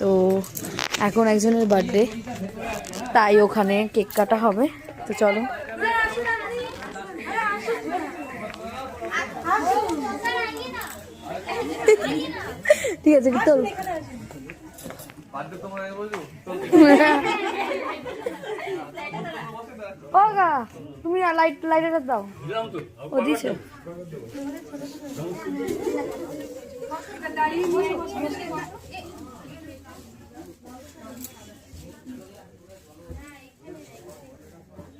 তো এখন একজনের বার্থডে তাই ওখানে কেক কাটা হবে। তো চলো। ঠিক আছে তুমি লাইট লাইটার দাও। ও দিছে।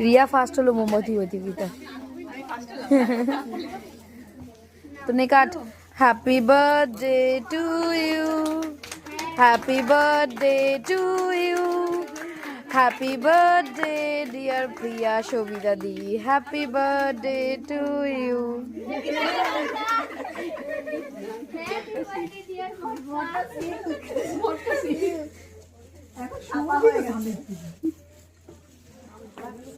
রিয়া ফার্স্ট হলো মোমবাতি পৃথিবীতে তো নিকাট happy birthday to you happy birthday to you happy birthday dear Priya Sabita the happy birthday to you